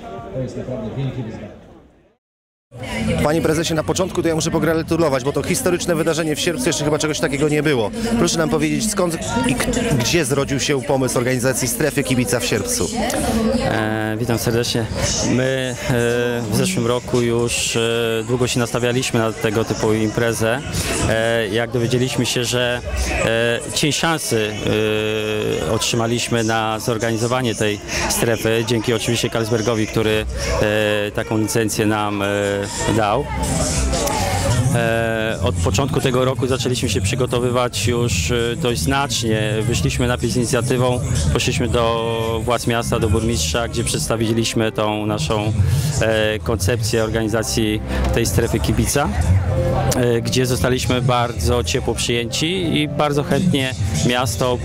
prasa, ta telewizja. To jest naprawdę wielkie wyzwanie. Panie prezesie, na początku to ja muszę pogratulować, bo to historyczne wydarzenie w sierpcu jeszcze chyba czegoś takiego nie było. Proszę nam powiedzieć, skąd i gdzie zrodził się pomysł organizacji strefy kibica w sierpcu? E, witam serdecznie. My e, w zeszłym roku już e, długo się nastawialiśmy na tego typu imprezę. E, jak dowiedzieliśmy się, że e, cień szansy e, otrzymaliśmy na zorganizowanie tej strefy, dzięki oczywiście Karlsbergowi, który taką licencję nam e, dał. E, Od początku tego roku zaczęliśmy się przygotowywać już e, dość znacznie. Wyszliśmy najpierw z inicjatywą, poszliśmy do władz miasta, do burmistrza, gdzie przedstawiliśmy tą naszą e, koncepcję organizacji tej strefy kibica, e, gdzie zostaliśmy bardzo ciepło przyjęci i bardzo chętnie miasto,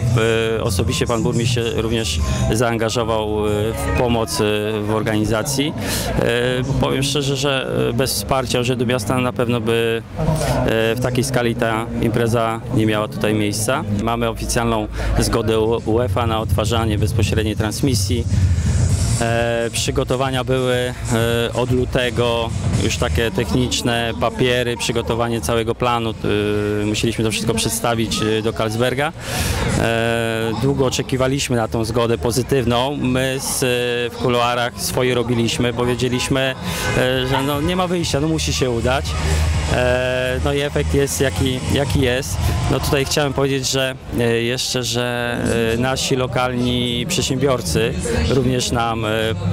e, osobiście pan burmistrz się również zaangażował e, w pomoc e, w organizacji. E, Powiem szczerze, że e, bez wsparcia Urzędu Miasta na pewno by e, w takiej skali ta impreza nie miała tutaj miejsca. Mamy oficjalną zgodę UEFA na odtwarzanie bezpośredniej transmisji. E, przygotowania były e, od lutego, już takie techniczne, papiery, przygotowanie całego planu. E, musieliśmy to wszystko przedstawić e, do Karlsberga. E, długo oczekiwaliśmy na tą zgodę pozytywną. My z, w kuluarach swoje robiliśmy, powiedzieliśmy, że no, nie ma wyjścia, no musi się udać. E, no i efekt jest jaki, jaki jest. No tutaj chciałem powiedzieć, że e, jeszcze, że e, nasi lokalni przedsiębiorcy również nam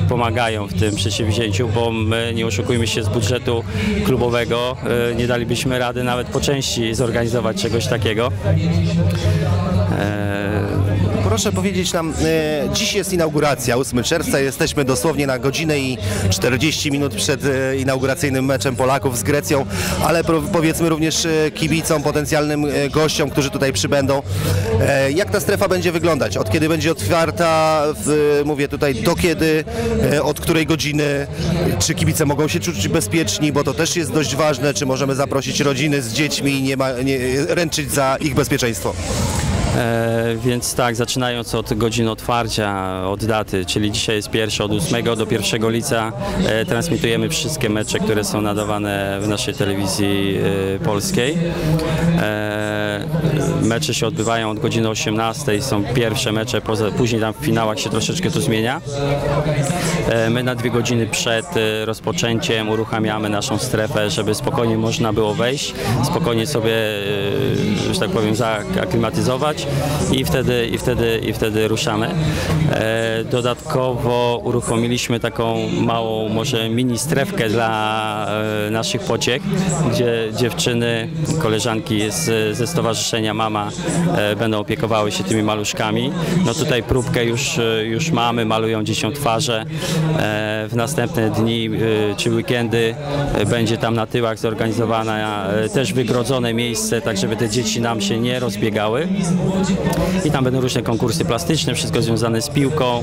pomagają w tym przedsięwzięciu, bo my nie oszukujmy się z budżetu klubowego, nie dalibyśmy rady nawet po części zorganizować czegoś takiego. Proszę powiedzieć nam, e, dziś jest inauguracja, 8 czerwca, jesteśmy dosłownie na godzinę i 40 minut przed e, inauguracyjnym meczem Polaków z Grecją, ale powiedzmy również e, kibicom, potencjalnym gościom, którzy tutaj przybędą. Jak ta strefa będzie wyglądać? Od kiedy będzie otwarta? Mówię tutaj do kiedy? Od której godziny? Czy kibice mogą się czuć bezpieczni? Bo to też jest dość ważne. Czy możemy zaprosić rodziny z dziećmi i nie, ma, nie ręczyć za ich bezpieczeństwo? E, więc tak, zaczynając od godzin otwarcia, od daty, czyli dzisiaj jest pierwszy, od 8 do 1 lica e, transmitujemy wszystkie mecze, które są nadawane w naszej telewizji e, polskiej. E, mecze się odbywają od godziny 18, są pierwsze mecze, później tam w finałach się troszeczkę to zmienia. E, My na dwie godziny przed e, rozpoczęciem uruchamiamy naszą strefę, żeby spokojnie można było wejść, spokojnie sobie, e, że tak powiem, zaaklimatyzować i wtedy, i wtedy, i wtedy ruszamy. Dodatkowo uruchomiliśmy taką małą, może mini strefkę dla naszych pociech, gdzie dziewczyny, koleżanki z, ze Stowarzyszenia Mama e, będą opiekowały się tymi maluszkami. No tutaj próbkę już, e, już mamy, malują dzieciom twarze. E, W następne dni czy weekendy będzie tam na tyłach zorganizowana e, też wygrodzone miejsce, tak żeby te dzieci nam się nie rozbiegały. I tam będą różne konkursy plastyczne, wszystko związane z piłką,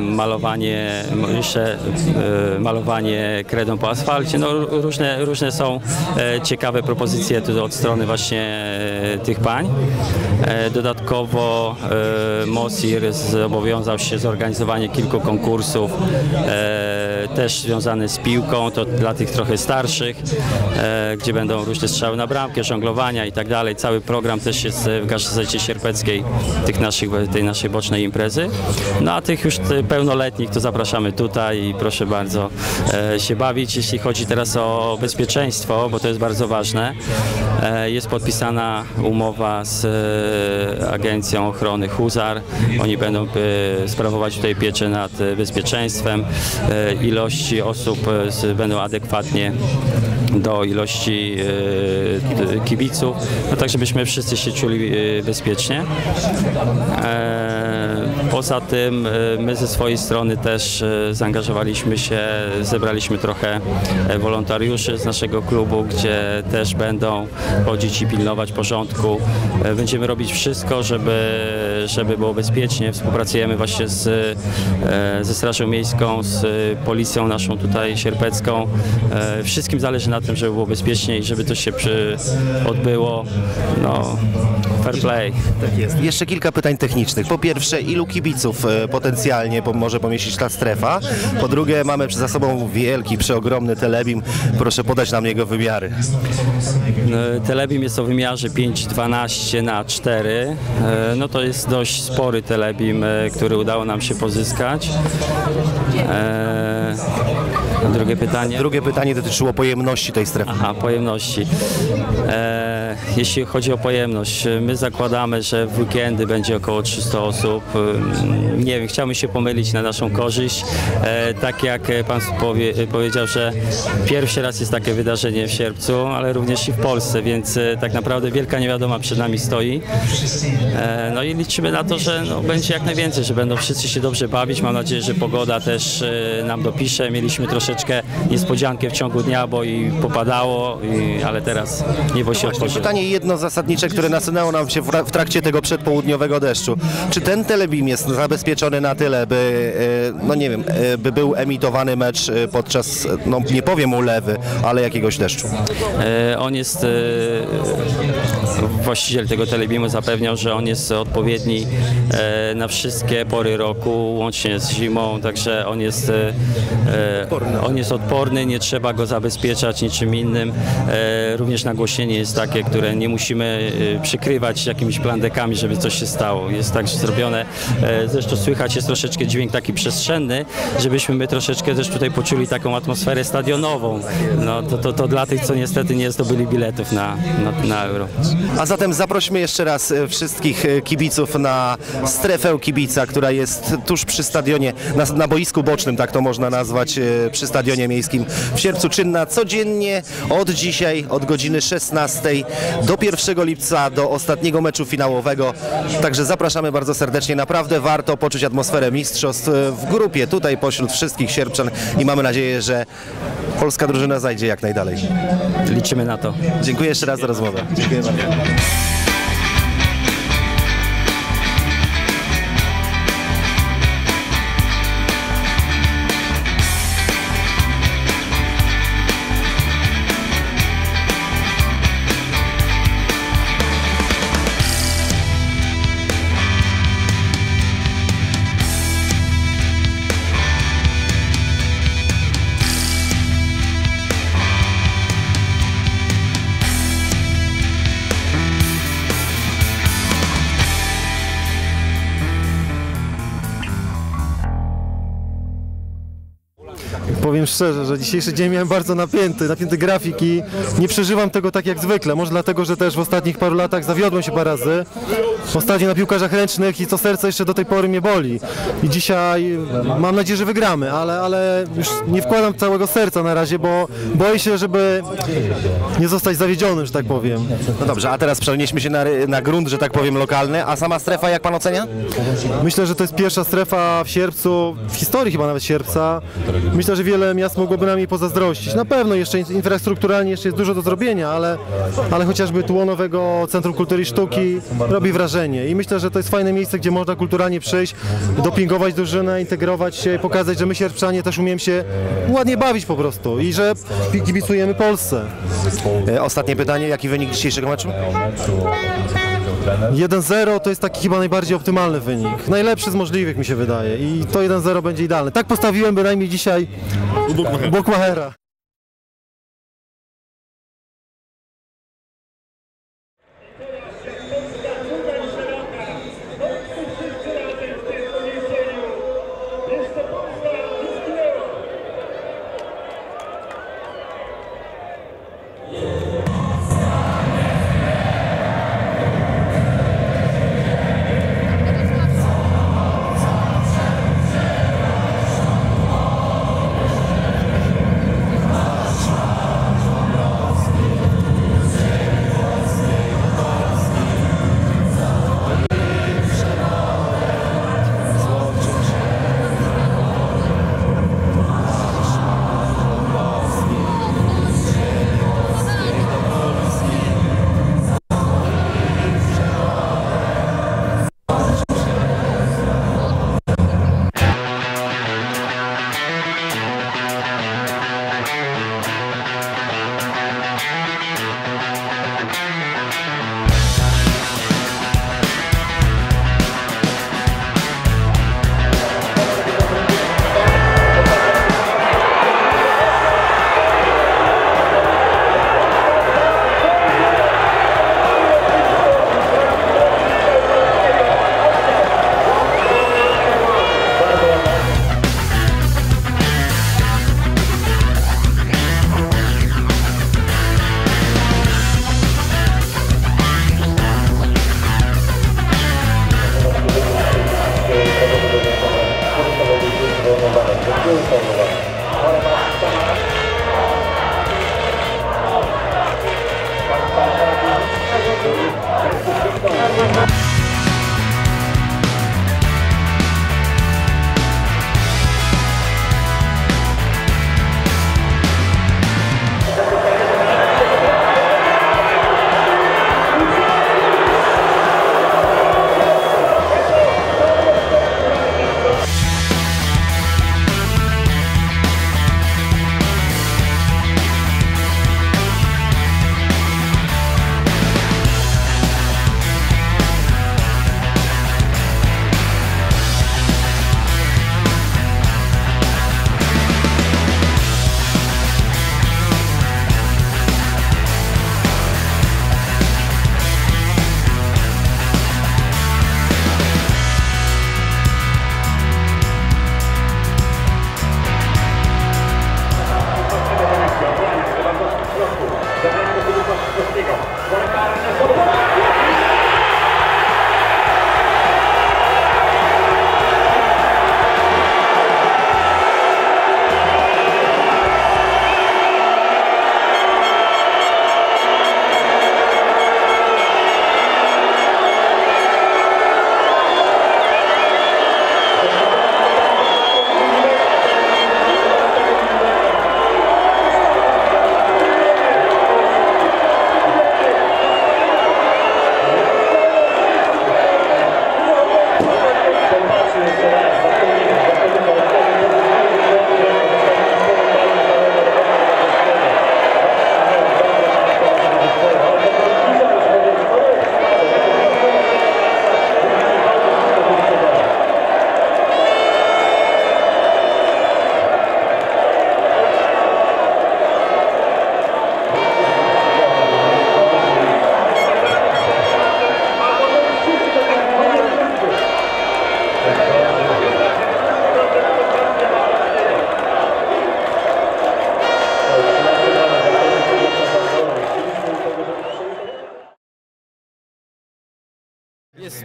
malowanie, jeszcze e, malowanie kredą po asfalcie. No, różne, różne są e, ciekawe propozycje tu od strony właśnie e, tych pań. Dodatkowo Mosir zobowiązał się zorganizowanie kilku konkursów, też związanych z piłką, to dla tych trochę starszych, gdzie będą różne strzały na bramkę, żonglowania i tak dalej. Cały program też jest w gazecie sierpeckiej tych naszych, tej naszej bocznej imprezy. No a tych już pełnoletnich to zapraszamy tutaj i proszę bardzo e, się bawić. Jeśli chodzi teraz o bezpieczeństwo, bo to jest bardzo ważne, e, jest podpisana umowa z e, Agencją Ochrony Huzar. Oni będą sprawować tutaj pieczę nad bezpieczeństwem. Ilości osób będą adekwatnie do ilości kibiców, no tak żebyśmy wszyscy się czuli bezpiecznie. Poza tym e, my ze swojej strony też e, zaangażowaliśmy się, zebraliśmy trochę e, wolontariuszy z naszego klubu, gdzie też będą chodzić i pilnować porządku. Będziemy robić wszystko, żeby, żeby było bezpiecznie. Współpracujemy właśnie z, ze Strażą Miejską, z policją naszą tutaj sierpecką. Wszystkim zależy na na tym, żeby było bezpiecznie i żeby to się przy... odbyło. No, fair play. Tak jest. Jeszcze kilka pytań technicznych. Po pierwsze, ilu kibiców e, potencjalnie po, może pomieścić ta strefa? Po drugie, mamy za sobą wielki, przeogromny telebim. Proszę podać nam jego wymiary. E, Telebim jest o wymiarze 5,12 na 4. E, No to jest dość spory telebim, e, który udało nam się pozyskać. Drugie pytanie? Drugie pytanie dotyczyło pojemności tej strefy. Aha, pojemności. Jeśli chodzi o pojemność, my zakładamy, że w weekendy będzie około 300 osób. E, Nie wiem, chciałbym się pomylić na naszą korzyść. E, tak jak pan powie, powiedział, że pierwszy raz jest takie wydarzenie w sierpcu, ale również i w Polsce, więc e, tak naprawdę wielka niewiadoma przed nami stoi. E, no i liczymy na to, że no, będzie jak najwięcej, że będą wszyscy się dobrze bawić. Mam nadzieję, że pogoda też nam dopisze. Mieliśmy troszeczkę niespodziankę w ciągu dnia, bo i popadało, i, ale teraz niebo się otworzyło. Pytanie jedno zasadnicze, które nasunęło nam się w tra- w trakcie tego przedpołudniowego deszczu. Czy ten telebim jest zabezpieczony na tyle, by, e, no nie wiem, e, by był emitowany mecz e, podczas, no nie powiem ulewy, ale jakiegoś deszczu? On jest, właściciel tego telebimu zapewniał, że on jest odpowiedni e, na wszystkie pory roku, łącznie z zimą, także on jest, e, e, on jest odporny, nie trzeba go zabezpieczać niczym innym. Również nagłośnienie jest takie, które nie musimy przykrywać jakimiś plandekami, żeby coś się stało. Jest tak zrobione, zresztą słychać jest troszeczkę dźwięk taki przestrzenny, żebyśmy my troszeczkę też tutaj poczuli taką atmosferę stadionową. No to, to, to dla tych, co niestety nie zdobyli biletów na, na, na euro. A zatem zaprośmy jeszcze raz e, wszystkich e, kibiców na strefę kibica, która jest tuż przy stadionie, na, na boisku bocznym, tak to można nazwać, e, przy stadionie miejskim w Sierpcu czynna codziennie od dzisiaj, od godziny 16 do 1 lipca, do ostatniego meczu finałowego. Także zapraszamy bardzo serdecznie. Naprawdę warto poczuć atmosferę mistrzostw w grupie, tutaj pośród wszystkich sierpczan i mamy nadzieję, że polska drużyna zajdzie jak najdalej. Liczymy na to. Dziękuję jeszcze raz za rozmowę. Dziękuję bardzo. Powiem szczerze, że dzisiejszy dzień miałem bardzo napięty, napięty grafik i nie przeżywam tego tak jak zwykle. Może dlatego, że też w ostatnich paru latach zawiodłem się parę razy. Ostatnio na piłkarzach ręcznych i to serce jeszcze do tej pory mnie boli. I dzisiaj mam nadzieję, że wygramy, ale, ale już nie wkładam całego serca na razie, bo boję się, żeby nie zostać zawiedzionym, że tak powiem. No dobrze, a teraz przenieśmy się na, na grunt, że tak powiem, lokalny. A sama strefa, jak pan ocenia? Myślę, że to jest pierwsza strefa w sierpcu, w historii chyba nawet sierpca. Myślę, że wiele miast mogłoby nam jej pozazdrościć. Na pewno jeszcze in- infrastrukturalnie jeszcze jest dużo do zrobienia, ale, ale chociażby tło nowego Centrum Kultury i Sztuki robi wrażenie. I myślę, że to jest fajne miejsce, gdzie można kulturalnie przyjść, dopingować drużynę, integrować się i pokazać, że my sierpczanie też umiemy się ładnie bawić po prostu i że kibicujemy Polsce. E, Ostatnie pytanie, jaki wynik dzisiejszego meczu? 1-0 to jest taki chyba najbardziej optymalny wynik. Najlepszy z możliwych mi się wydaje i to 1-0 będzie idealne. Tak postawiłem bynajmniej dzisiaj O Boco O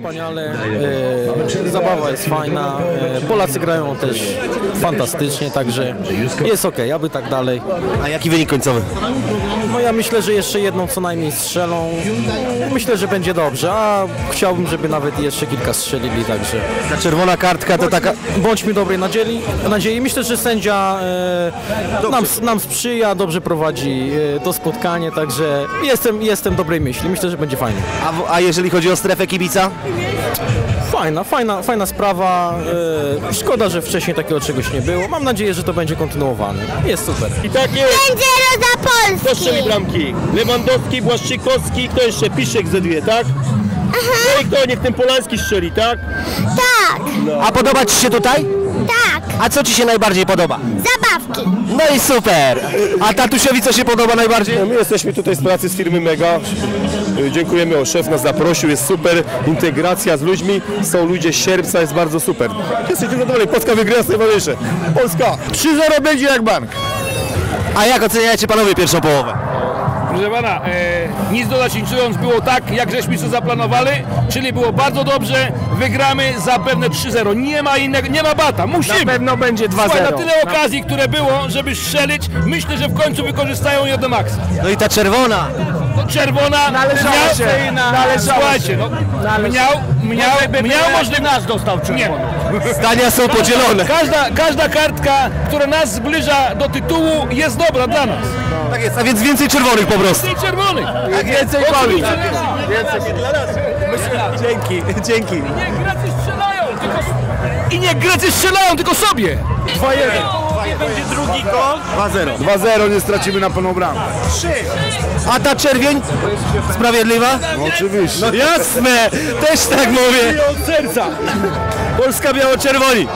wspaniale, e, zabawa jest fajna, e, Polacy grają też fantastycznie, także jest ok, aby tak dalej. A jaki wynik końcowy? No ja myślę, że jeszcze jedną co najmniej strzelą, myślę, że będzie dobrze, a chciałbym, żeby nawet jeszcze kilka strzelili, także Ta czerwona kartka to taka... bądźmy dobrej nadziei. nadziei. Myślę, że sędzia e, nam, nam sprzyja, dobrze prowadzi e, to spotkanie, także jestem, jestem dobrej myśli, myślę, że będzie fajnie. A, a jeżeli chodzi o strefę kibica? Fajna, fajna, fajna sprawa. E, szkoda, że wcześniej takiego czegoś nie było. Mam nadzieję, że to będzie kontynuowane. Jest super. I tak jest. Będzie Roda Kto strzeli Polski! bramki? Lewandowski, Błaszczykowski, kto jeszcze? Piszek ze dwie, tak? No i kto? Niech ten Polański strzeli, tak? Tak, A podoba Ci się tutaj? tak, A co Ci się najbardziej podoba? Zabawki. No i super! A tatusiowi co się podoba najbardziej? No my jesteśmy tutaj z pracy z firmy Mega. Y, Dziękujemy, o szef nas zaprosił, jest super integracja z ludźmi. Są ludzie z sierpca, jest bardzo super. Jesteśmy zadowoleni, Polska wygrywa jest najważniejsze. Polska 3-0 będzie jak bank. A jak oceniacie panowie pierwszą połowę? Proszę pana, e, nic dodać nic ując, było tak, jak żeśmy sobie zaplanowali, czyli było bardzo dobrze, wygramy zapewne 3-0. Nie ma innego, nie ma bata, musimy. Na pewno będzie 2-0. Słuchaj, na tyle okazji, które było, żeby strzelić, myślę, że w końcu wykorzystają je do maksa. No i ta czerwona. No, czerwona Należało miał, się, należało słuchajcie, no, miał, miał, miał możliwość... nasz dostał czerwoną. Zdania są podzielone. Każda, każda kartka, która nas zbliża do tytułu jest dobra dla nas. Tak jest, a więc więcej czerwonych po prostu. Tej czerwonych. Tak więcej Oczywiście. Dzięki, dzięki. Nie Grecy strzelają, tylko... I nie Grecy strzelają, tylko sobie! 2-0, nie stracimy na pełną bramkę. A ta czerwień? Sprawiedliwa? No, oczywiście. No jasne, też tak mówię. od serca. Polska biało-czerwoni.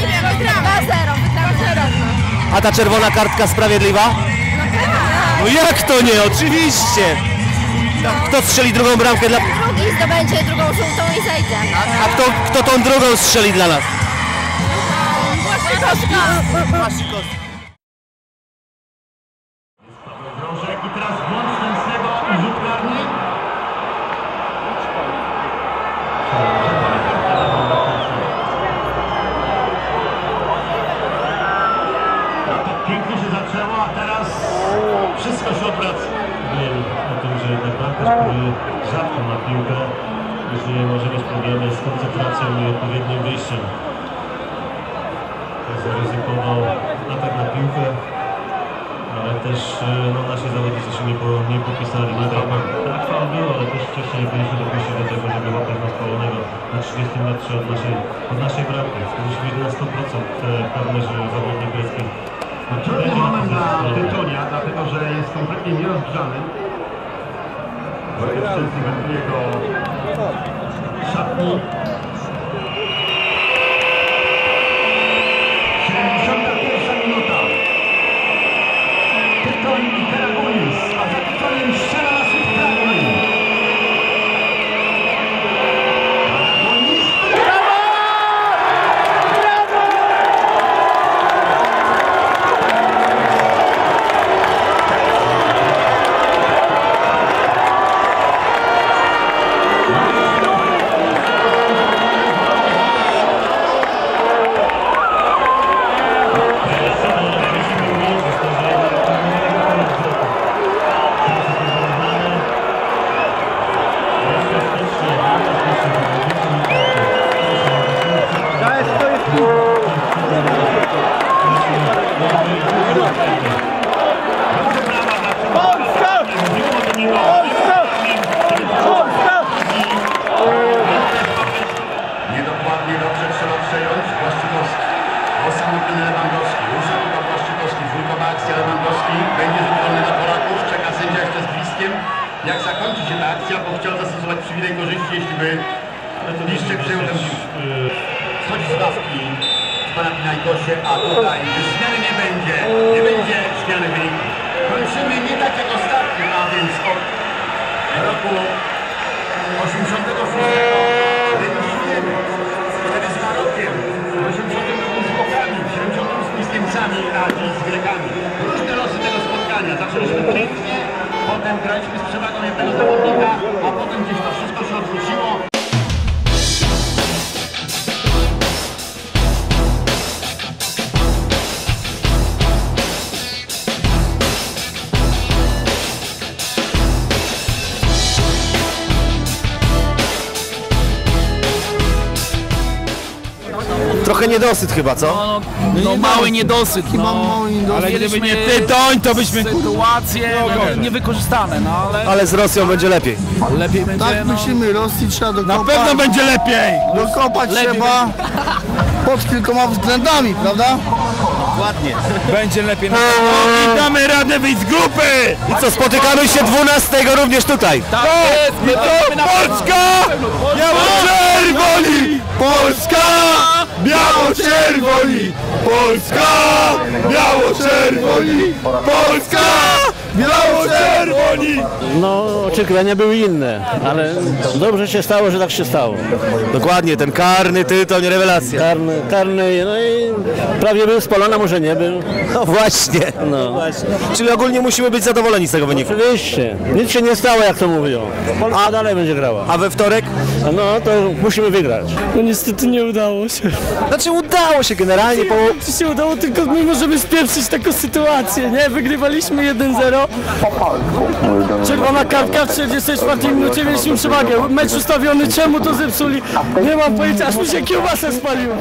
Nie wiem, wygramy. 2-0, wygramy 0. A ta czerwona kartka sprawiedliwa? No jak to nie? Oczywiście. Kto strzeli drugą bramkę dla... Drugi zdobędzie drugą żółtą i zejdzie. A kto, kto tą drugą strzeli dla nas? Błaszczykowski. Bramkarz, który rzadko ma piłkę, później może mieć problemy z koncentracją i odpowiednim wyjściem. Zaryzykował atak na piłkę, ale też e, no, nasi zawodnicy się nie, po, nie popisali. Tak, tak faul był, ale też wcześniej nie powinniśmy dopuścić do tego, żeby łapać nas spalonego na 30 metrze od naszej, od naszej bramki. Powinniśmy na 100% e, pewne, że zawodnik No, trudny moment dla Tytonia, dlatego że jest kompletnie nierozgrzany. Do szatni. 71 minuta. Tytoń i Karagulis, a za Tytoniem strzela niedosyt chyba, co? No mały niedosyt, no. Ale gdyby nie Tytoń, to byśmy... Sytuacje no, niewykorzystane, no ale Ale z Rosją będzie lepiej. lepiej będzie, Tak no. myślimy, Rosji trzeba dokopać. Na pewno będzie lepiej! Dokopać Lepiej trzeba pod kilkoma względami, prawda? Ładnie. Będzie lepiej na i damy radę wyjść z grupy! I co, spotykamy się 12 również tutaj. Tak jest! My to Polska! Biało-czerwoni! Polska! Biało-czerwoni! Polska! Biało-czerwoni! Polska! Biało-czerwoni! No, oczekiwania były inne, ale dobrze się stało, że tak się stało. Dokładnie, ten karny tytoń, rewelacja. Karny, karny, no i prawie był spalony, może nie był. No właśnie. No, Czyli ogólnie musimy być zadowoleni z tego wyniku. oczywiście. Nic się nie stało, jak to mówią. Polska dalej będzie grała. A we wtorek? No, to musimy wygrać. No niestety nie udało się. Znaczy udało się generalnie, po... Czy się udało, tylko my możemy spieprzyć taką sytuację, nie? Wygrywaliśmy 1-0. Czerwona kartka w 44 minucie, mieliśmy przewagę. Mecz ustawiony, czemu to zepsuli? Nie mam pojęcia, aż mi się kiełbasa spaliła.